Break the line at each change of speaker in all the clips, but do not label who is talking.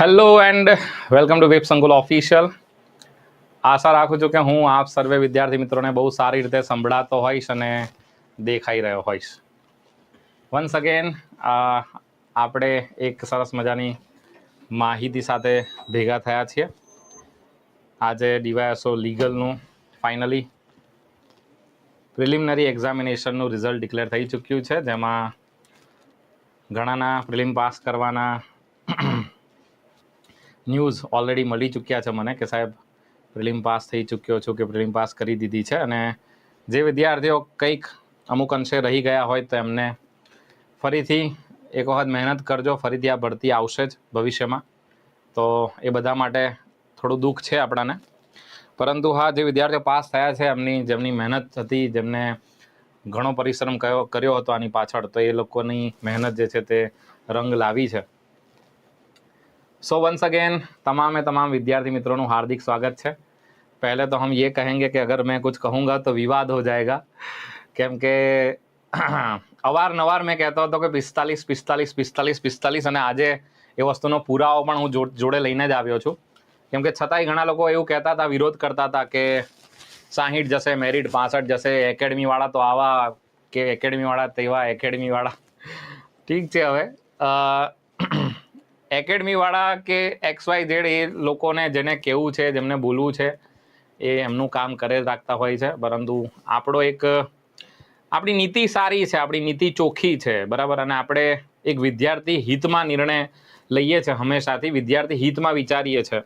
Hello and welcome to web Sankul official આશા રાખું છું કે હું આપ સર્વે વિદ્યાર્થી મિત્રોને બહુ સારી રીતે સંભળાતો હોઈશ અને દેખાઈ રહ્યો હોઈશ. વન્સ અગેન આપણે એક સરસ મજાની માહિતી સાથે ભેગા થયા છીએ. આજે ડીવાયએસઓ લીગલનું ફાઇનલી પ્રિલિમિનરી એક્ઝામિનેશનનું રિઝલ્ટ ડિક્લેર થઈ ચૂક્યું છે, જેમાં ઘણાના પ્રિલિમ પાસ કરવાના ન્યૂઝ ઓલરેડી મળી ચૂક્યા છે મને કે સાહેબ, પ્રિલિમ પાસ થઈ ચૂક્યો છું કે પ્રિલિમ પાસ કરી દીધી છે અને જે વિદ્યાર્થીઓ કંઈક અમુક અંશે રહી ગયા હોય તો એમને ફરીથી એક વખત મહેનત કરજો, ફરીથી આ ભરતી આવશે જ ભવિષ્યમાં. તો એ બધા માટે થોડું દુઃખ છે આપણાને. પરંતુ હા, જે વિદ્યાર્થીઓ પાસ થયા છે, એમની જેમની મહેનત હતી, જેમને ઘણો પરિશ્રમ કયો કર્યો હતો આની પાછળ, તો એ લોકોની મહેનત જે છે તે રંગ લાવી છે. सो वंस अगेन तमाम तमाम विद्यार्थी मित्रों નું हार्दिक स्वागत છે पहले तो हम ये कहेंगे कि अगर मैं कुछ कहूँगा तो विवाद हो जाएगा કેમ કે અવારનવાર મેં કહેતો હતો કે પિસ્તાલીસ પિસ્તાલીસ પિસ્તાલીસ પિસ્તાલીસ અને આજે એ વસ્તુનો પુરાવો પણ હું જો- જોડે લઈને જ આવ્યો છું કેમ કે છતાંય ઘણા લોકો એવું કહેતા હતા વિરોધ કરતા હતા કે સાહીઠ જશે મેરિટ પાસઠ જશે એકેડમીવાળા તો આવા કે એકેડમીવાળા તેવા એકેડમીવાળા ઠીક છે હવે અ, એકેડમીવાળા કે એક્સ વાય ઝેડ એ લોકોને જેને કેવું છે, જેમને બોલવું છે, એ એમનું કામ કરે રાખતા હોય છે. પરંતુ આપણો એક, આપણી નીતિ સારી છે, આપણી નીતિ ચોખ્ખી છે, બરાબર? અને આપણે એક વિદ્યાર્થી હિતમાં નિર્ણય લઈએ છીએ હંમેશાથી વિદ્યાર્થી હિતમાં વિચારીએ છીએ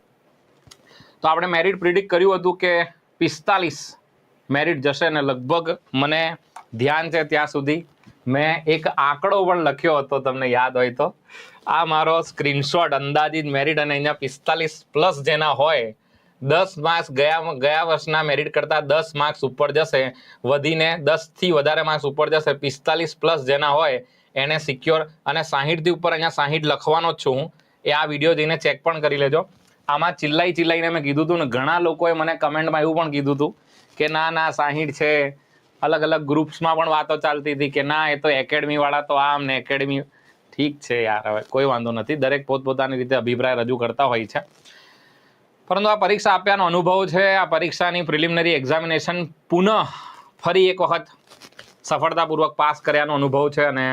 તો આપણે મેરિટ પ્રિડિક્ટ કર્યું હતું કે પિસ્તાલીસ મેરિટ જશે ને લગભગ મને ધ્યાન છે ત્યાં સુધી. મેં એક આંકડો પણ લખ્યો હતો, તમને યાદ હોય તો. આ મારો સ્ક્રીનશોટ અંદાજિત મેરિટ અને અહીંયા પિસ્તાલીસ પ્લસ જેના હોય, દસ માર્ક્સ ગયા ગયા વર્ષના મેરિટ કરતાં દસ માર્ક્સ ઉપર જશે, વધીને દસથી વધારે માર્ક્સ ઉપર જશે, પિસ્તાલીસ પ્લસ જેના હોય, એને સિક્યોર અને સાહીઠથી ઉપર અહીંયા સાહીઠ લખવાનો જ છું. હું એ આ વીડિયો જઈને ચેક પણ કરી લેજો. આમાં ચિલ્લાઈ ચિલ્લાઈને મેં કીધું હતું ને, ઘણા લોકોએ મને કમેન્ટમાં એવું પણ કીધું હતું કે ના ના, સાહીઠ છે. અલગ અલગ ગ્રુપ્સમાં પણ વાતો ચાલતી હતી કે ના, એ તો એકેડમીવાળા તો આમ ને એકેડમી ઠીક છે યાર, હવે કોઈ વાંધો નથી. દરેક પોતપોતાની રીતે અભિપ્રાય રજૂ કરતા હોય છે. પરંતુ આ પરીક્ષા આપ્યાનો અનુભવ છે, આ પરીક્ષાની પ્રિલિમિનરી એક્ઝામિનેશન પુનઃ ફરી એક વખત સફળતાપૂર્વક પાસ કર્યાનો અનુભવ છે અને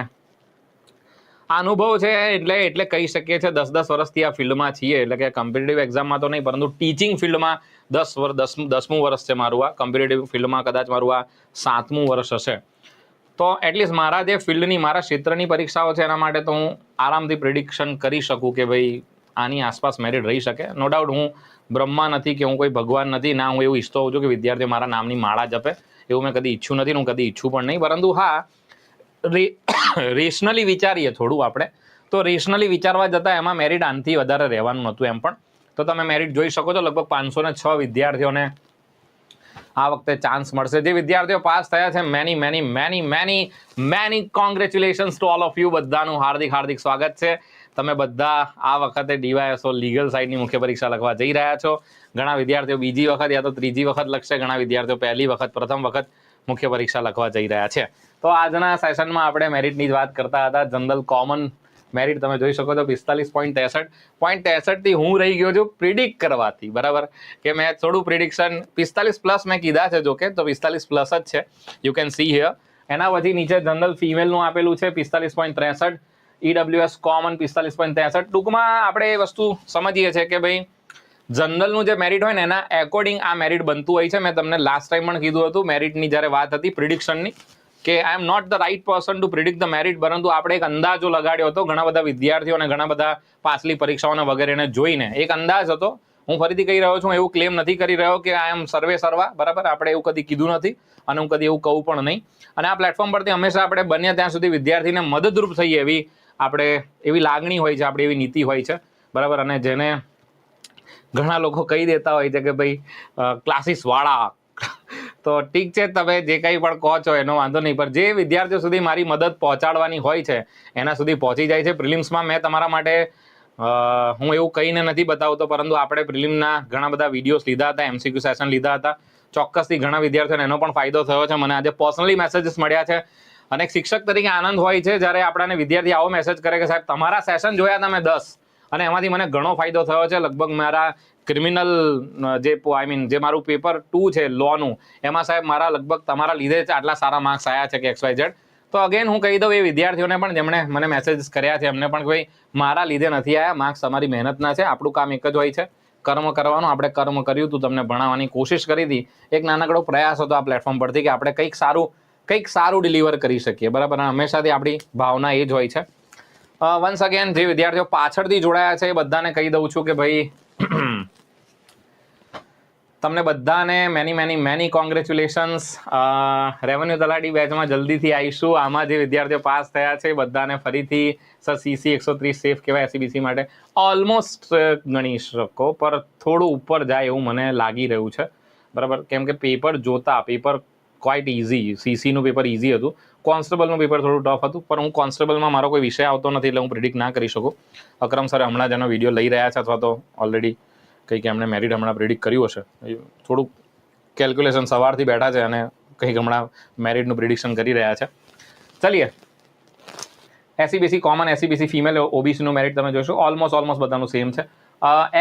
આ અનુભવ છે એટલે એટલે કહી શકીએ છીએ દસ દસ વર્ષથી આ ફિલ્ડમાં છીએ. એટલે કે કમ્પિટિટિવ એક્ઝામમાં તો નહીં, પરંતુ ટીચિંગ ફિલ્ડમાં દસ વર્ષ દસ, દસમું વર્ષ છે મારું આ. કમ્પિટિટિવ ફિલ્ડમાં કદાચ મારું આ સાતમું વર્ષ હશે. તો એટલીસ્ટ મારા જે ફિલ્ડની, મારા ક્ષેત્રની પરીક્ષાઓ છે એના માટે તો હું આરામથી પ્રિડિક્શન કરી શકું કે ભાઈ આની આસપાસ મેરિટ રહી શકે. નો ડાઉટ હું બ્રહ્મા નથી કે હું કોઈ ભગવાન નથી, ના, હું એવું ઈચ્છતો હોઉં છું કે વિદ્યાર્થીઓ મારા નામની માળા જપે. એવું મેં કદી ઈચ્છું નથી હું કદી ઈચ્છું પણ નહીં. પરંતુ હા રેશનલી વિચારીએ થોડું આપણે. તો રેશનલી વિચારવા જતાં એમાં મેરિટ આનથી વધારે રહેવાનું નહોતું એમ પણ. તો તમે મેરિટ જોઈ શકો છો, લગભગ પાંચસો ને છ વિદ્યાર્થીઓને આ વખતે ચાન્સ મળશે. જે વિદ્યાર્થીઓ પાસ થયા છે many many many many many congratulations to all of you બધાનું હાર્દિક હાર્દિક સ્વાગત છે. તમે બધા આ વખતે ડીવાયએસઓ લીગલ સાઇડની મુખ્ય પરીક્ષા લખવા જઈ રહ્યા છો. ઘણા વિદ્યાર્થીઓ બીજી વખત યા તો ત્રીજી વખત લખશે, ઘણા વિદ્યાર્થીઓ પહેલી વખત, પ્રથમ વખત મુખ્ય પરીક્ષા લખવા જઈ રહ્યા છે. તો આજના સેશનમાં આપણે મેરિટની જ વાત કરતા હતા. જનરલ કોમન મેરિટ તમે જોઈ શકો છો, પિસ્તાલીસ પોઈન્ટ ત્રેસઠ. પોઈન્ટ ત્રેસઠથી હું રહી ગયો છું પ્રિડિક્ટ કરવાથી, બરાબર? કે મેં થોડું પ્રિડિક્શન પિસ્તાલીસ પ્લસ મેં કીધા છે જોકે, તો પિસ્તાલીસ પ્લસ જ છે. યુ કેન સી હિયર એના પછી નીચે જનરલ ફિમેલનું આપેલું છે, પિસ્તાલીસ પોઈન્ટ ત્રેસઠ. ઈડબ્લ્યુએસ કોમન પિસ્તાલીસ પોઈન્ટ ત્રેસઠ. ટૂંકમાં આપણે એ વસ્તુ સમજીએ છીએ કે ભાઈ જનરલનું જે મેરિટ હોય ને, એના એકોર્ડિંગ આ મેરિટ બનતું હોય છે. મેં તમને લાસ્ટ ટાઈમ પણ કીધું હતું મેરિટની જ્યારે વાત હતી પ્રિડિક્શનની કે I am not the right person to predict the merit પરંતુ આપણે એક અંદાજો લગાડ્યો હતો, ઘણા બધા વિદ્યાર્થીઓ અને ઘણા બધા પાછલી પરીક્ષાઓને વગેરેને જોઈને. એક અંદાજ હતો. હું ફરીથી કહી રહ્યો છું એવું ક્લેમ નથી કરી રહ્યો કે આઈ એમ સર્વે સર્વા, બરાબર? આપણે એવું કદી કીધું નથી અને હું કદી એવું કહું પણ નહીં. અને આ પ્લેટફોર્મ પરથી હંમેશા આપણે બન્યા ત્યાં સુધી વિદ્યાર્થીને મદદરૂપ થઈએ એવી આપણે એવી લાગણી હોય છે, આપણી એવી નીતિ હોય છે, બરાબર? અને જેને ઘણા લોકો કહી દેતા હોય છે કે ભાઈ ક્લાસીસ વાળા તો ઠીક છે, તમે જે કંઈ પણ કહો છો એનો વાંધો નહીં, પણ જે વિદ્યાર્થીઓ સુધી મારી મદદ પહોંચાડવાની હોય છે, એના સુધી પહોંચી જાય છે. પ્રિલિમ્સમાં મેં તમારા માટે હું એવું કહીને નથી બતાવતો, પરંતુ આપણે પ્રિલિમના ઘણા બધા વિડીયોઝ લીધા હતા, એમસીક્યુ સેશન લીધા હતા. ચોક્કસથી ઘણા વિદ્યાર્થીઓને એનો પણ ફાયદો થયો છે. મને આજે પર્સનલી મેસેજીસ મળ્યા છે. અને એક શિક્ષક તરીકે આનંદ હોય છે, જ્યારે આપણાને વિદ્યાર્થી આવો મેસેજ કરે કે, સાહેબ, તમારા સેશન જોયા તમે દસ, અને એમાંથી મને ઘણો ફાયદો થયો છે. લગભગ મારા ક્રિમિનલ જે આઈ મીન જે મારું પેપર ટુ છે લોનું એમાં સાહેબ મારા લગભગ તમારા લીધે જ આટલા સારા માર્ક્સ આવ્યા છે કે એક્સ વાય ઝેડ તો અગેન હું કહી દઉં એ વિદ્યાર્થીઓને પણ જેમણે મને મેસેજ કર્યા છે, એમને પણ ભાઈ મારા લીધે નથી આવ્યા માર્ક્સ તમારી મહેનતના છે, આપણું કામ એક જ હોય છે. કર્મ કરવાનું, આપણે કર્મ કર્યું હતું તમને ભણાવવાની કોશિશ કરી હતી. એક નાનકડો પ્રયાસ હતો આ પ્લેટફોર્મ પરથી કે આપણે કંઈક સારું કંઈક સારું ડિલિવર કરી શકીએ, બરાબર? હંમેશાથી આપણી ભાવના એ જ હોય છે. વન્સ અગેન જે વિદ્યાર્થીઓ પાછળથી જોડાયા છે, એ બધાને કહી દઉં છું કે ભાઈ તમને બધાને many many many congratulations revenue તલાટી બેચમાં જલ્દીથી આવીશું. આમાં જે વિદ્યાર્થીઓ પાસ થયા છે બધાને ફરીથી સર સીસી એકસો ત્રીસ સેફ કહેવાય એસીબીસી માટે. ઓલમોસ્ટ ગણી શકો, પર થોડું ઉપર જાય એવું મને લાગી રહ્યું છે. બરાબર? કેમ કે પેપર જોતા પેપર ક્વાઇટ ઇઝી સીસીનું પેપર ઇઝી હતું. કોન્સ્ટેબલનું પેપર થોડું ટફ હતું, પણ હું કોન્સ્ટેબલમાં મારો કોઈ વિષય આવતો નથી એટલે હું પ્રિડિક્ટ ના કરી શકું. અક્રમ સર હમણાં જેનો વીડિયો લઈ રહ્યા છે અથવા તો ઓલરેડી કંઈક એમણે મેરિટ હમણાં પ્રિડિક્ટ કર્યું હશે. થોડુંક કેલ્ક્યુલેશન સવારથી બેઠા છે અને કંઈક હમણાં મેરિટનું પ્રિડિક્શન કરી રહ્યા છે. ચાલીએ. એસીબીસી કોમન એસીબીસી ફિમેલ ઓબીસીનું મેરિટ તમે જોશો ઓલમોસ્ટ ઓલમોસ્ટ બધાનું સેમ છે.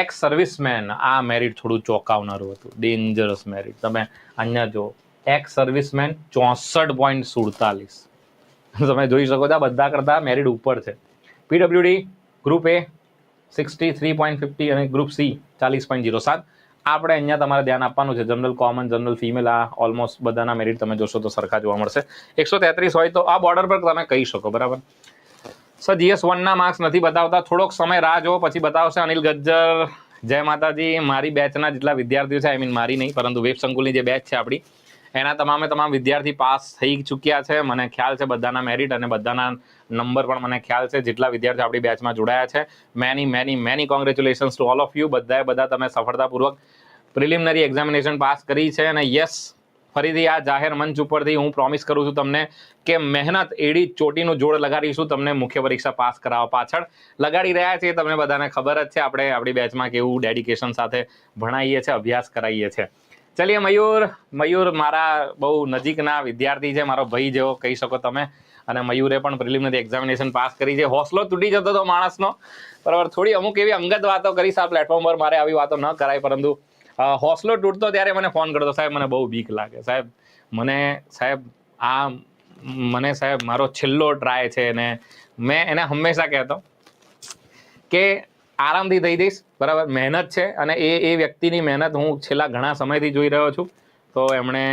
એક્સ સર્વિસમેન આ મેરિટ થોડું ચોંકાવનારું હતું. ડેન્જરસ મેરિટ તમે અહીંયા જો એક્સ સર્વિસમેન ચોસઠ પોઈન્ટ સુડતાલીસ. તમે જોઈ શકો છો બધા કરતાં મેરિડ ઉપર છે. PWD group A sixty three point fifty અને ગ્રુપ સી ચાલીસ પોઈન્ટ જીરો સાત. આપણે અહીંયા તમારે ધ્યાન આપવાનું છે. જનરલ કોમન જનરલ ફિમેલ આ ઓલમોસ્ટ બધાના મેરિટ તમે જોશો તો સરખા જોવા મળશે. એકસો તેત્રીસ હોય તો આ બોર્ડર પર તમે કહી શકો, બરાબર? સર જીએસ વનના માર્ક્સ નથી બતાવતા. થોડોક સમય રાહ જુઓ, પછી બતાવશે. અનિલ ગજ્જર, જય માતાજી. મારી બેચના જેટલા વિદ્યાર્થીઓ છે આઈ મીન મારી નહીં, પરંતુ વેબ સંકુલની જે બેચ છે આપણી એના તમામે તમામ વિદ્યાર્થી પાસ થઈ ચૂક્યા છે. મને ખ્યાલ છે બધાના મેરિટ અને બધાના નંબર પણ મને ખ્યાલ છે. જેટલા વિદ્યાર્થીઓ આપણી બેચમાં જોડાયા છે. Many many many congratulations to all of you બધાએ બધા તમે સફળતાપૂર્વક પ્રિલિમિનરી એક્ઝામિનેશન પાસ કરી છે અને યસ ફરીથી આ જાહેર મંચ ઉપરથી હું પ્રોમિસ કરું છું તમને કે મહેનત એડી ચોટીનું જોડ લગાડીશું. તમને મુખ્ય પરીક્ષા પાસ કરાવવા પાછળ લગાડી રહ્યા છીએ. તમને બધાને ખબર જ છે. આપણે આપણી બેચમાં કેવું ડેડિકેશન સાથે ભણાવીએ છીએ, અભ્યાસ કરાવીએ છીએ. ચલીએ મયુર. મયુર મારા બહુ નજીકના વિદ્યાર્થી છે, મારો ભાઈ જેવો કહી શકો તમે. અને મયુરે પણ પ્રિલિમિનરી એક્ઝામિનેશન પાસ કરી છે. હોસલો તૂટી જતો હતો માણસનો. બરાબર, થોડી અમુક એવી અંગત વાતો કરીશ આ પ્લેટફોર્મ પર. મારે આવી વાતો ન કરાય, પરંતુ હોસલો તૂટતો ત્યારે મને ફોન કરતો, સાહેબ, મને બહુ બીક લાગે. સાહેબ, મને, સાહેબ, આ, મને, સાહેબ, મારો છેલ્લો ટ્રાય છે. ને મેં એને હંમેશા કહેતો કે આરામથી થઈ જઈશ. બરાબર? મહેનત છે અને એ એ વ્યક્તિની મહેનત હું છેલ્લા ઘણા સમયથી જોઈ રહ્યો છું. તો એમણે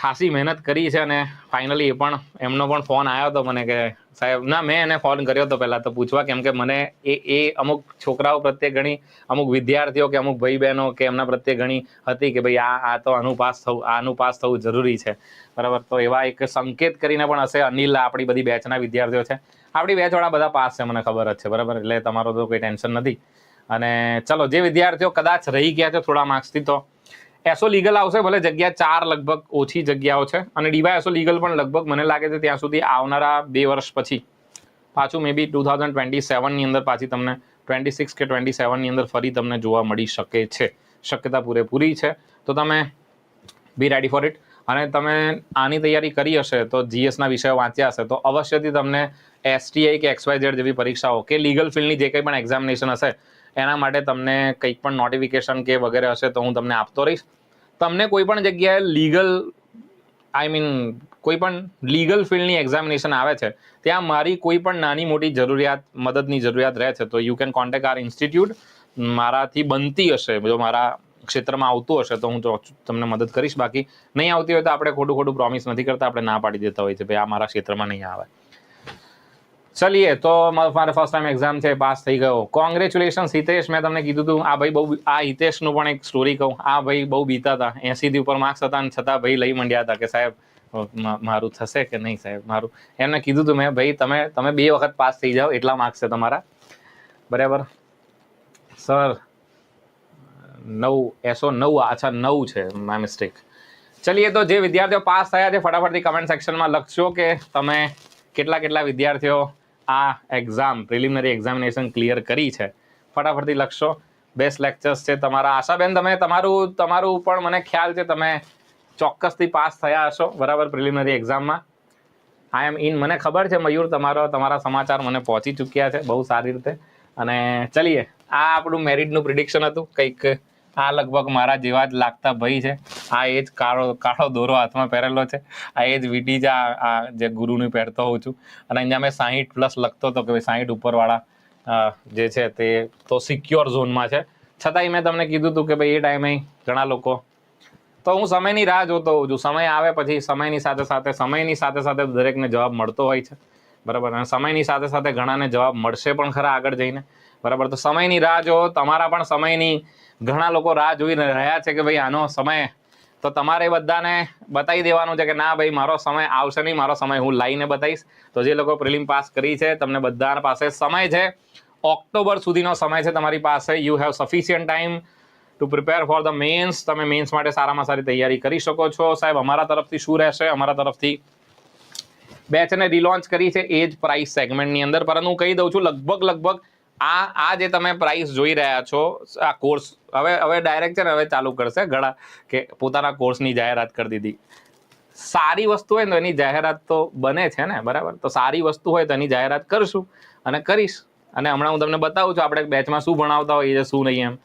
ખાસી મહેનત કરી છે અને ફાઇનલી એ પણ, એમનો પણ ફોન આવ્યો હતો મને કે, સાહેબ, ના, મેં એને ફોન કર્યો હતો પહેલાં તો પૂછવા કેમ કે મને એ એ અમુક છોકરાઓ પ્રત્યે ઘણી, અમુક વિદ્યાર્થીઓ કે અમુક ભાઈ બહેનો કે એમના પ્રત્યે ઘણી હતી કે ભાઈ આ આ તો આનું પાસ થવું, આનું પાસ થવું જરૂરી છે. બરાબર? તો એવા એક સંકેત કરીને પણ હશે અનિલ આપણી બધી બેચના વિદ્યાર્થીઓ છે. આપણી બેચવાળા બધા પાસ છે, મને ખબર જ છે, બરાબર? એટલે તમારો તો કોઈ ટેન્શન નથી. અને ચલો, જે વિદ્યાર્થીઓ કદાચ રહી ગયા છે થોડા માર્ક્સથી તો, એસો લીગલ આવશે, ભલે જગ્યા ચાર લગભગ ઓછી જગ્યાઓ છે. અને ડીવાય એસો લીગલ પણ લગભગ મને લાગે છે ત્યાં સુધી આવનારા બે વર્ષ પછી. પાછું may be two thousand twenty સેવનની અંદર પાછી તમને ટ્વેન્ટી સિક્સ કે ટ્વેન્ટી સેવનની અંદર ફરી તમને જોવા મળી શકે છે. શક્યતા પૂરેપૂરી છે. તો તમે બી રેડી ફોર ઇટ અને તમે આની તૈયારી કરી હશે તો જીએસના વિષયો વાંચ્યા હશે, તો અવશ્યથી તમને એસટીઆઈ કે એક્સવાય ઝેડ જેવી પરીક્ષાઓ કે લીગલ ફિલ્ડની જે કંઈ પણ એક્ઝામિનેશન હશે, એના માટે તમને કંઈક પણ નોટિફિકેશન કે વગેરે હશે તો હું તમને આપતો રહીશ. તમને કોઈ પણ જગ્યાએ લીગલ આઈ મીન કોઈ પણ લીગલ ફિલ્ડની એક્ઝામિનેશન આવે છે, ત્યાં મારી કોઈ પણ નાની મોટી જરૂરિયાત, મદદની જરૂરિયાત રહે છે. તો you can contact our institute મારાથી બનતી હશે, જો મારા ક્ષેત્રમાં આવતું હશે તો હું તમને મદદ કરીશ. બાકી નહીં આવતી હોય તો આપણે ખોટું ખોટું પ્રોમિસ નથી કરતા, આપણે ના પાડી દેતા હોય છે. ભાઈ, આ મારા ક્ષેત્રમાં નહીં આવે. ચલીએ, તો મારો ફર્સ્ટ ટાઈમ એક્ઝામ છે, પાસ થઈ ગયો. કોંગ્રેચ્યુલેશન હિતેશ. મેં તમને કીધું હતું આ ભાઈ બહુ આ હિતેશનું પણ એક સ્ટોરી કહું. આ ભાઈ બહુ બીતા હતા એસીથી ઉપર માર્ક્સ હતા અને છતાં ભાઈ લઈ મંડ્યા હતા કે સાહેબ મારું થશે કે નહીં સાહેબ, મારું. એમને કીધું હતું મેં, ભાઈ, તમે તમે બે વખત પાસ થઈ જાઓ, એટલા માર્ક્સ છે તમારા. બરાબર? સર નવ, એસો નવ અચ્છા નવ છે માય મિસ્ટેક ચલીએ તો જે વિદ્યાર્થીઓ પાસ થયા છે, ફટાફટથી કમેન્ટ સેક્શનમાં લખશો કે તમે કેટલા કેટલા વિદ્યાર્થીઓ આ એક્ઝામ પ્રિલિમિનરી એક્ઝામિનેશન ક્લિયર કરી છે. ફટાફટથી લખશો. બેસ્ટ લેક્ચર્સ છે તમારા. આશાબેન, તમે તમારું તમારું પણ મને ખ્યાલ છે, તમે ચોક્કસથી પાસ થયા હશો, બરાબર પ્રિલિમિનરી એક્ઝામમાં આઈ એમ ઇન મને ખબર છે, મયુર, તમારો તમારા સમાચાર મને પહોંચી ચૂક્યા છે, બહુ સારી રીતે. અને ચલીએ. આ આપણું મેરિટનું પ્રિડિક્શન હતું, કંઈક આ લગભગ મારા જેવા જ લાગતા ભાઈ છે. આ એ જ કાળો કાળો દોરો હાથમાં પહેરેલો છે. આ એ જ વીટી જ આ જે ગુરુની પહેરતો હોઉં છું. અને અહીંયા મેં સાહીઠ પ્લસ લખતો હતો કે ભાઈ સાહીઠ ઉપરવાળા જે છે તે તો સિક્યોર ઝોનમાં છે. છતાંય મેં તમને કીધું હતું કે ભાઈ એ ટાઈમે ઘણા લોકો, તો હું સમયની રાહ જોતો હોઉં છું. સમય આવે પછી સમયની સાથે સાથે, સમયની સાથે સાથે દરેકને જવાબ મળતો હોય છે. બરાબર? અને સમયની સાથે સાથે ઘણાને જવાબ મળશે પણ ખરા આગળ જઈને. બરાબર? તો સમયની રાહ જો તમારા પણ સમયની ઘણા લોકો રાહ જોઈ રહ્યા છે કે ભાઈ આનો સમય તો તમારે બધાને બતાવી દેવાનું છે કે ના ભાઈ, મારો સમય આવશે નહીં, મારો સમય હું લાવીને બતાવીશ. તો જે લોકો પ્રિલિમ પાસ કરી છે, તમને બધા પાસે સમય છે. ઓક્ટોબર સુધીનો સમય છે તમારી પાસે. You have sufficient time to prepare for the mains તમે મેન્સ માટે સારામાં સારી તૈયારી કરી શકો છો. સાહેબ, અમારા તરફથી શું રહેશે? અમારા તરફથી બેચને રિલોન્ચ કરી છે એ જ પ્રાઇસ સેગમેન્ટની અંદર. પરંતુ હું કહી દઉં છું, લગભગ લગભગ આ આ જે તમે પ્રાઇસ જોઈ રહ્યા છો, આ કોર્સ હવે હવે ડાયરેક્ટ છે ને હવે ચાલુ કરશે ઘણા કે પોતાના કોર્સની જાહેરાત કરી દીધી. સારી વસ્તુ હોય ને તો એની જાહેરાત તો બને છે ને, બરાબર? તો સારી વસ્તુ હોય તો એની જાહેરાત કરશું અને કરીશ. અને હમણાં હું તમને બતાવું છું આપણે બેચમાં શું ભણાવતા હોઈએ શું નહીં એમ.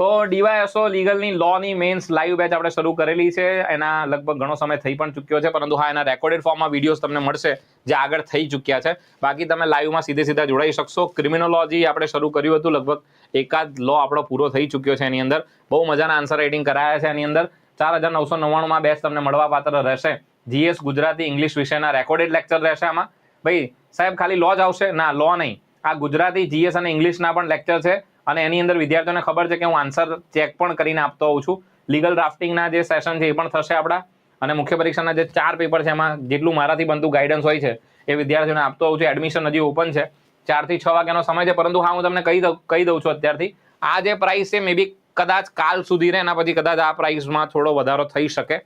તો ડીવાયએસઓ લીગલની લોની મેન્સ લાઈવ બેચ આપણે શરૂ કરેલી છે. એના લગભગ ઘણો સમય થઈ પણ ચૂક્યો છે, પરંતુ હા, એના રેકોર્ડેડ ફોર્મમાં વિડીયોઝ તમને મળશે જે આગળ થઈ ચૂક્યા છે. બાકી તમે લાઈવમાં સીધે સીધા જોડાઈ શકશો. ક્રિમિનોલોજી આપણે શરૂ કર્યું હતું, લગભગ એકાદ લો આપણો પૂરો થઈ ચૂક્યો છે એની અંદર. બહુ મજાના આન્સર રાઇટિંગ કરાયા છે એની અંદર. ચાર હજાર નવસો નવ્વાણુંમાં બેચ તમને મળવા પાત્ર રહેશે. જીએસ ગુજરાતી ઇંગ્લિશ વિષયના રેકોર્ડેડ લેક્ચર રહેશે આમાં. ભાઈ, સાહેબ, ખાલી લો જ આવશે? ના લો નહીં. આ ગુજરાતી જીએસ અને ઇંગ્લિશના પણ લેક્ચર છે. અને એની અંદર વિદ્યાર્થીઓને ખબર છે કે હું આન્સર ચેક પણ કરીને આપતો હોઉં છું. લીગલ ડ્રાફ્ટિંગના જે સેશન છે એ પણ થશે આપણા અને મુખ્ય પરીક્ષાના જે ચાર પેપર છે એમાં જેટલું મારાથી બનતું ગાઈડન્સ હોય છે, એ વિદ્યાર્થીઓને આપતો હોઉં છું. એડમિશન હજી ઓપન છે. ચારથી છ વાગ્યાનો સમય છે, પરંતુ હા, હું તમને કહી દઉં કહી દઉં છું અત્યારથી. આ જે પ્રાઇસ છે મે બી કદાચ કાલ સુધી રહે, એના પછી કદાચ આ પ્રાઇસમાં થોડો વધારો થઈ શકે.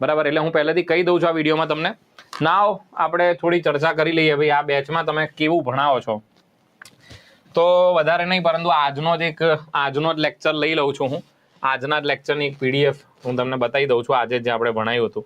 બરાબર, એટલે હું પહેલેથી કહી દઉં છું આ વિડીયોમાં તમને. નાવ આપણે થોડી ચર્ચા કરી લઈએ, ભાઈ આ બેચમાં તમે કેવું ભણાવો છો? તો વધારે નહીં, પરંતુ આજનો જ એક, આજનો જ લેક્ચર લઈ લઉં છું હું. આજના જ લેક્ચરની એક પીડીએફ હું તમને બતાવી દઉં છું, આજે જે આપણે ભણાયું હતું.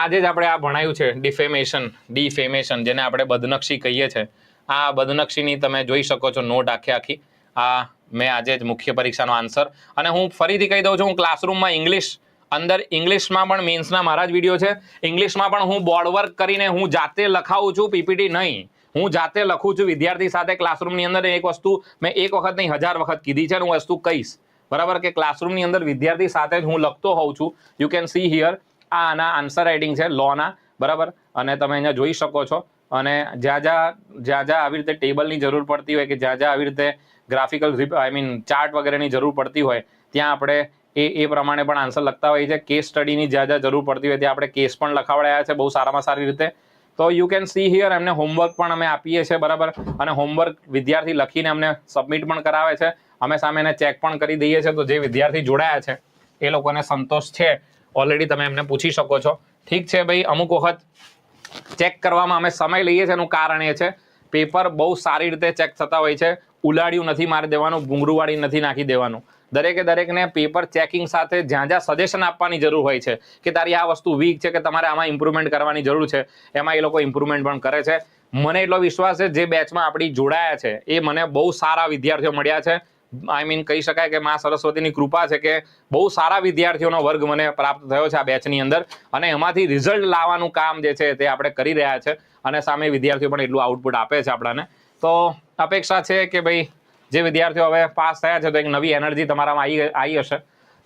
આજે જ આપણે આ ભણાયું છે ડિફેમેશન ડિફેમેશન જેને આપણે બદનક્ષી કહીએ છીએ આ બદનક્ષીની તમે જોઈ શકો છો નોટ આખી આખી. આ મેં આજે જ મુખ્ય પરીક્ષાનો આન્સર અને હું ફરીથી કહી દઉં છું, હું ક્લાસરૂમમાં ઇંગ્લિશ અંદર ઇંગ્લિશમાં પણ મેન્સના મારા જ વીડિયો છે. ઇંગ્લિશમાં પણ હું બોર્ડ વર્ક કરીને હું જાતે લખાવું છું પીપીટી નહીં. હું જાતે લખું છું, વિદ્યાર્થી સાથે ક્લાસરૂમની અંદર એક વસ્તુ મેં એક વખત નહીં, હજાર વખત કીધી છે હું વસ્તુ કહીશ. બરાબર કે ક્લાસરૂમની અંદર વિદ્યાર્થી સાથે જ હું લખતો હોઉં છું. યુ કેન સી હિયર આ આના આન્સર રાઇટિંગ છે લોના બરાબર? અને તમે અહીંયા જોઈ શકો છો. અને જ્યાં જ્યાં જ્યાં જ્યાં આવી રીતે ટેબલની જરૂર પડતી હોય કે જ્યાં જ્યાં આવી રીતે ગ્રાફિકલ આઈ મીન ચાર્ટ વગેરેની જરૂર પડતી હોય, ત્યાં આપણે એ એ પ્રમાણે પણ આન્સર લખતા હોઈએ છીએ. કેસ સ્ટડીની જ્યાં જ્યાં જરૂર પડતી હોય, ત્યાં આપણે કેસ પણ લખાવડાયા છે બહુ સારામાં સારી રીતે. તો યુ કેન સી હિયર એમને હોમવર્ક પણ અમે આપીએ છીએ, બરાબર? અને હોમવર્ક વિદ્યાર્થી લખીને અમને સબમિટ પણ કરાવે છે. અમે સામે એને ચેક પણ કરી દઈએ છીએ. તો જે વિદ્યાર્થી જોડાયા છે, એ લોકોને સંતોષ છે. ઓલરેડી તમે એમને પૂછી શકો છો. ઠીક છે ભાઈ, અમુક વખત ચેક કરવામાં અમે સમય લઈએ છીએ એનું કારણ એ છે પેપર બહુ સારી રીતે ચેક થતા હોય છે. ઉલાડિયું નથી મારી દેવાનું ભૂંગળુવાળી નથી નાખી દેવાનું. દરેકે દરેકને પેપર ચેકિંગ સાથે જ્યાં જ્યાં સજેશન આપવાની જરૂર હોય છે કે તારી આ વસ્તુ વીક છે કે તમારે આમાં ઇમ્પ્રુવમેન્ટ કરવાની જરૂર છે, એમાં એ લોકો ઇમ્પ્રુવમેન્ટ પણ કરે છે. મને એટલો વિશ્વાસ છે જે બેચમાં આપણી જોડાયા છે, એ મને બહુ સારા વિદ્યાર્થીઓ મળ્યા છે. આઈ મીન કહી શકાય કે મા સરસ્વતીની કૃપા છે કે બહુ સારા વિદ્યાર્થીઓનો વર્ગ મને પ્રાપ્ત થયો છે આ બેચની અંદર અને એમાંથી રિઝલ્ટ લાવવાનું કામ જે છે તે આપણે કરી રહ્યા છે અને સામે વિદ્યાર્થીઓ પણ એટલું આઉટપુટ આપે છે આપણાને. તો અપેક્ષા છે કે ભાઈ જે વિદ્યાર્થીઓ હવે પાસ થયા છે, તો એક નવી એનર્જી તમારામાં આવી આવી હશે.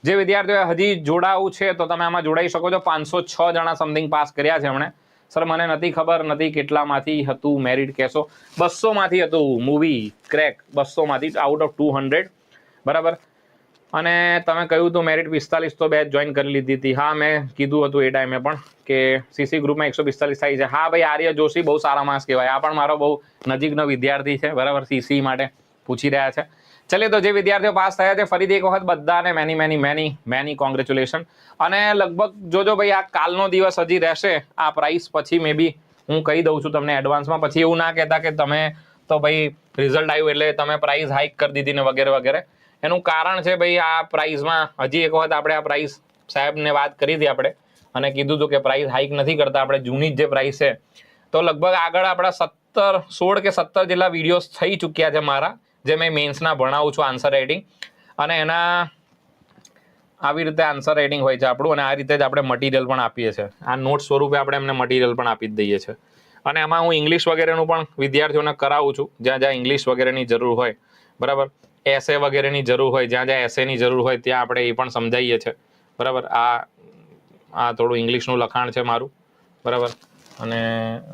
જે વિદ્યાર્થીઓ હજી જોડાવું છે, તો તમે આમાં જોડાઈ શકો છો. પાંચસો છ જણા સમથિંગ પાસ કર્યા છે એમણે. સર, મને નથી ખબર નથી કેટલામાંથી હતું મેરિટ કેસો બસોમાંથી હતું મૂવી ક્રેક બસોમાંથી આઉટ ઓફ ટુ હંડ્રેડ બરાબર? અને તમે કહ્યું હતું મેરિટ પિસ્તાલીસ તો બેચ જોઈન કરી લીધી હતી. હા, મેં કીધું હતું એ ટાઈમે પણ કે સીસી ગ્રુપમાં એકસો પિસ્તાલીસ થાય છે. હા, ભાઈ, આર્ય જોશી બહુ સારા માર્ક્સ કહેવાય. આ પણ મારો બહુ નજીકનો વિદ્યાર્થી છે. બરાબર? સીસી માટે. પૂછી રહ્યા છે. ચલે તો જે વિદ્યાર્થીઓ પાસ થયા છે, ફરીથી એક વખત બધાને many many many many congratulation અને લગભગ જોજો ભાઈ, આ કાલનો દિવસ હજી રહેશે. આ પ્રાઇસ પછી મે બી હું કહી દઉં છું તમને એડવાન્સમાં પછી એવું ના કહેતા કે તમે તો ભાઈ રિઝલ્ટ આવ્યું એટલે તમે પ્રાઇસ હાઇક કરી દીધી ને વગેરે વગેરે. એનું કારણ છે ભાઈ, આ પ્રાઇઝમાં હજી એક વખત આપણે આ પ્રાઇસ સાહેબને વાત કરી હતી આપણે અને કીધું હતું કે પ્રાઇસ હાઇક નથી કરતા, આપણે જૂની જ પ્રાઇસ છે. તો લગભગ આગળ આપણા સત્તર, સોળ કે સત્તર જેટલા વિડીયોઝ થઈ ચૂક્યા છે મારા. જે મેં મેન્સના ભણાવું છું આન્સર રાઇટિંગ અને એના આવી રીતે આન્સર રાઇટિંગ હોય છે આપણું, અને આ રીતે જ આપણે મટીરિયલ પણ આપીએ છીએ. આ નોટ સ્વરૂપે આપણે એમને મટીરિયલ પણ આપી દઈએ છીએ. અને એમાં હું ઇંગ્લિશ વગેરેનું પણ વિદ્યાર્થીઓને કરાવું છું, જ્યાં જ્યાં ઇંગ્લિશ વગેરેની જરૂર હોય. બરાબર? એસે વગેરેની જરૂર હોય, જ્યાં જ્યાં એસેની જરૂર હોય, ત્યાં આપણે એ પણ સમજાવીએ છીએ. બરાબર? આ આ થોડું ઇંગ્લિશનું લખાણ છે મારું. બરાબર? અને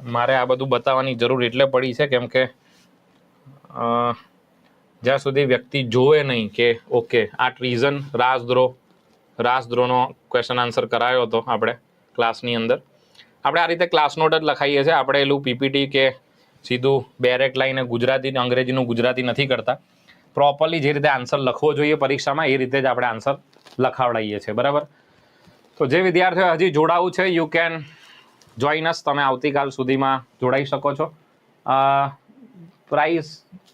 મારે આ બધું બતાવવાની જરૂર એટલે પડી છે, કેમ કે જ્યાં સુધી વ્યક્તિ જોવે નહીં કે, ઓકે, આ ટ્રીઝન રાજદ્રોહ રાજદ્રોહનો ક્વેશ્ચન આન્સર કરાયો હતો આપણે ક્લાસની અંદર. આપણે આ રીતે ક્લાસ નોટ જ લખાઈએ છીએ. આપણે એલું પીપીટી કે સીધું બેરેક લાઈને ગુજરાતી અંગ્રેજીનું ગુજરાતી નથી કરતા. પ્રોપરલી જે રીતે આન્સર લખવો જોઈએ પરીક્ષામાં, એ રીતે જ આપણે આન્સર લખાવડાવીએ છીએ. બરાબર? તો જે વિદ્યાર્થીઓ હજી જોડાવું છે યુ કેન જોઈન અસ તમે આવતીકાલ સુધીમાં જોડાઈ શકો છો. પ્રાઇસ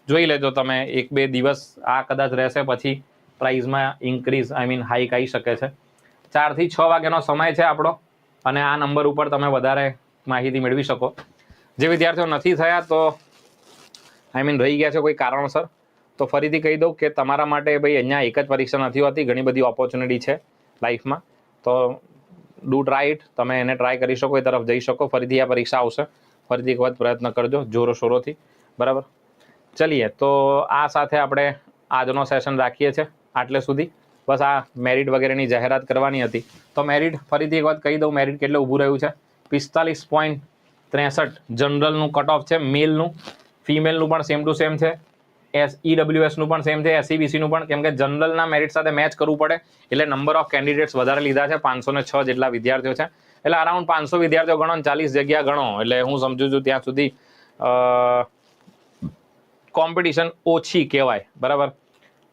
જોઈ લેજો તમે. એક, બે દિવસ આ કદાચ રહેશે, પછી પ્રાઇઝમાં ઇન્ક્રીઝ આઈ મીન હાઈક આવી શકે છે. ચારથી છ વાગ્યાનો સમય છે આપણો અને આ નંબર ઉપર તમે વધારે માહિતી મેળવી શકો. જે વિદ્યાર્થીઓ નથી થયા તો આઈ મીન રહી ગયા છે કોઈ કારણસર, તો ફરીથી કહી દઉં કે તમારા માટે ભાઈ અહીંયા એક જ પરીક્ષા નથી હોતી, ઘણી બધી ઓપોર્ચ્યુનિટી છે લાઈફમાં તો ડુ ટ્રાય તમે એને ટ્રાય કરી શકો, એ તરફ જઈ શકો, ફરીથી આ પરીક્ષા આવશે. ફરીથી એક વખત પ્રયત્ન કરજો જોરો શોરોથી બરાબર? ચલીએ, તો આ સાથે આપણે આજનો સેશન રાખીએ છીએ, આટલે સુધી. બસ આ મેરિટ વગેરેની જાહેરાત કરવાની હતી. તો મેરિટ ફરીથી એક વાત કહી દઉં મેરિટ કેટલું ઊભું રહ્યું છે? પિસ્તાલીસ પોઈન્ટ ત્રેસઠ જનરલનું કટ ઓફ છે મેલનું ફિમેલનું પણ સેમ ટુ સેમ છે. એસ ઈડબ્લ્યુએસનું પણ સેમ છે એસસીબીસીનું પણ. કેમ કે જનરલના મેરિટ સાથે મેચ કરવું પડે, એટલે નંબર ઓફ કેન્ડિડેટ્સ વધારે લીધા છે, પાંચસો ને છ જેટલા વિદ્યાર્થીઓ છે. એટલે અરાઉન્ડ પાંચસો વિદ્યાર્થીઓ ગણો ચાલીસ જગ્યા ગણો, એટલે હું સમજુ છું ત્યાં સુધી કોમ્પિટિશન ઓછી કહેવાય, બરાબર?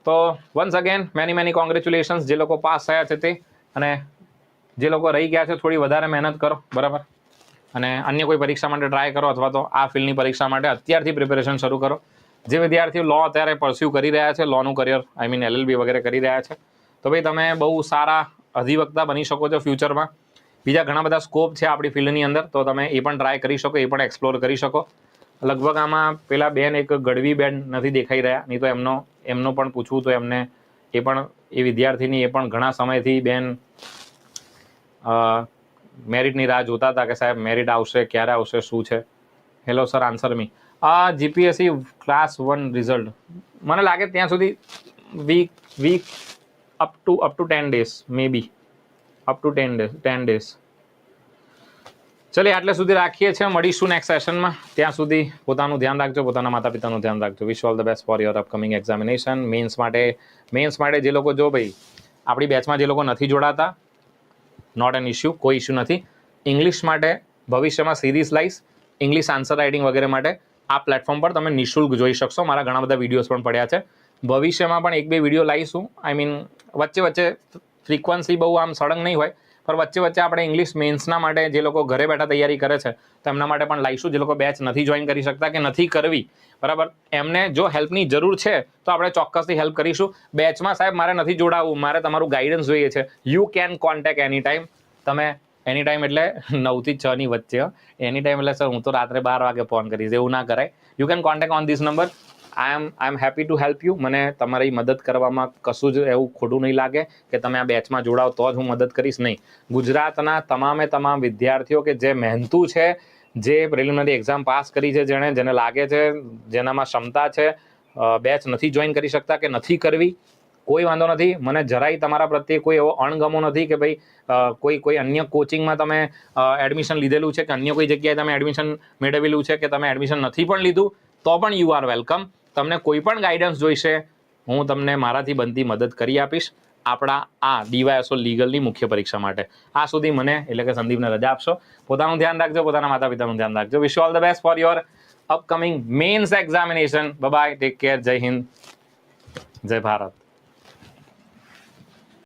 તો once again many many congratulations જે લોકો પાસ થયા છે તે, અને જે લોકો રહી ગયા છે, થોડી વધારે મહેનત કરો, બરાબર? અને અન્ય કોઈ પરીક્ષા માટે ટ્રાય કરો અથવા તો આ ફિલ્ડની પરીક્ષા માટે અત્યારથી પ્રિપેરેશન શરૂ કરો. જે વિદ્યાર્થીઓ લો અત્યારે પરસ્યુ કરી રહ્યા છે લોનું કરિયર આઈ મીન એલએલબી વગેરે કરી રહ્યા છે. તો ભાઈ તમે બહુ સારા અધિવક્તા બની શકો છો ફ્યુચરમાં બીજા ઘણા બધા સ્કોપ છે આપણી ફિલ્ડની અંદર, તો તમે એ પણ ટ્રાય કરી શકો, એ પણ એક્સપ્લોર કરી શકો. લગભગ આમાં પેલા બેન એક ગઢવી બેન નથી દેખાઈ રહ્યા, નહીં તો એમનો એમનો પણ પૂછવું તો એમને, એ પણ, એ વિદ્યાર્થીની એ પણ ઘણા સમયથી બેન મેરિટની રાહ જોતા હતા કે સાહેબ મેરિટ આવશે, ક્યારે આવશે, શું છે? હેલો સર આન્સર મી આ જીપીએસસી ક્લાસ વન રિઝલ્ટ મને લાગે ત્યાં સુધી week week up to up to ten days may be up to ten days ten days ચલે આટલે સુધી રાખીએ છીએ. મળીશું નેક્સ્ટ સેશનમાં ત્યાં સુધી પોતાનું ધ્યાન રાખજો, પોતાના માતા પિતાનું ધ્યાન રાખજો. Wish all the best for your upcoming examination mains માટે મેન્સ માટે જે લોકો, જો ભાઈ, આપણી બેચમાં જે લોકો નથી જોડાતા નોટ એન ઇશ્યુ કોઈ ઇશ્યુ નથી. ઇંગ્લિશ માટે ભવિષ્યમાં સિરીઝ લાઈશ. ઇંગ્લિશ આન્સર રાઇટિંગ વગેરે માટે આ પ્લેટફોર્મ પર તમે નિઃશુલ્ક જોઈ શકશો. મારા ઘણા બધા વિડીયોઝ પણ પડ્યા છે. ભવિષ્યમાં પણ એક બે વીડિયો લાવીશું આઈ મીન વચ્ચે વચ્ચે ફ્રિકવન્સી બહુ આમ સળંગ નહીં હોય. પણ વચ્ચે વચ્ચે આપણે ઇંગ્લિશ મેન્સના માટે જે લોકો ઘરે બેઠા તૈયારી કરે છે, તો એમના માટે પણ લાવીશું જે લોકો બેચ નથી જોઈન કરી શકતા કે નથી કરવી, બરાબર? એમને જો હેલ્પની જરૂર છે, તો આપણે ચોક્કસથી હેલ્પ કરીશું. બેચમાં સાહેબ મારે નથી જોડાવવું મારે તમારું ગાઈડન્સ જોઈએ છે. You can contact any time તમે એની ટાઈમ એટલે નવથી છની વચ્ચે એની ટાઈમ એટલે સર, હું તો રાત્રે બાર વાગે ફોન કરીશ. એવું ના કરાય. You can contact on this number I am I am happy to help you મને તમારી મદદ કરવામાં કશું જ એવું ખોટું નહીં લાગે કે તમે આ બેચમાં જોડાઓ તો જ હું મદદ કરીશ નહીં. ગુજરાતના તમામે તમામ વિદ્યાર્થીઓ કે જે મહેનતુ છે, જે પ્રિલિમિનરી એક્ઝામ પાસ કરી છે જેણે, જેને લાગે છે, જેનામાં ક્ષમતા છે બેચ નથી જોઈન કરી શકતા કે નથી કરવી, કોઈ વાંધો નથી. મને જરાય તમારા પ્રત્યે કોઈ એવો અણગમો નથી કે ભાઈ કોઈ કોઈ અન્ય કોચિંગમાં તમે એડમિશન લીધેલું છે કે અન્ય કોઈ જગ્યાએ તમે એડમિશન મેળવેલું છે કે તમે એડમિશન નથી પણ લીધું, તો પણ યુ આર વેલકમ તમને કોઈ પણ ગાઈડન્સ જોઈશે, હું તમને મારાથી બનતી મદદ કરી આપીશ આપણા આ ડીવાયએસઓ લીગલની મુખ્ય પરીક્ષા માટે. આ સુધી મને એટલે કે સંદીપને રજા આપશો. પોતાનું ધ્યાન રાખજો, પોતાના માતા પિતાનું ધ્યાન રાખજો. Wish all the best for your upcoming mains examination bye take care Jai Hind Jai Bharat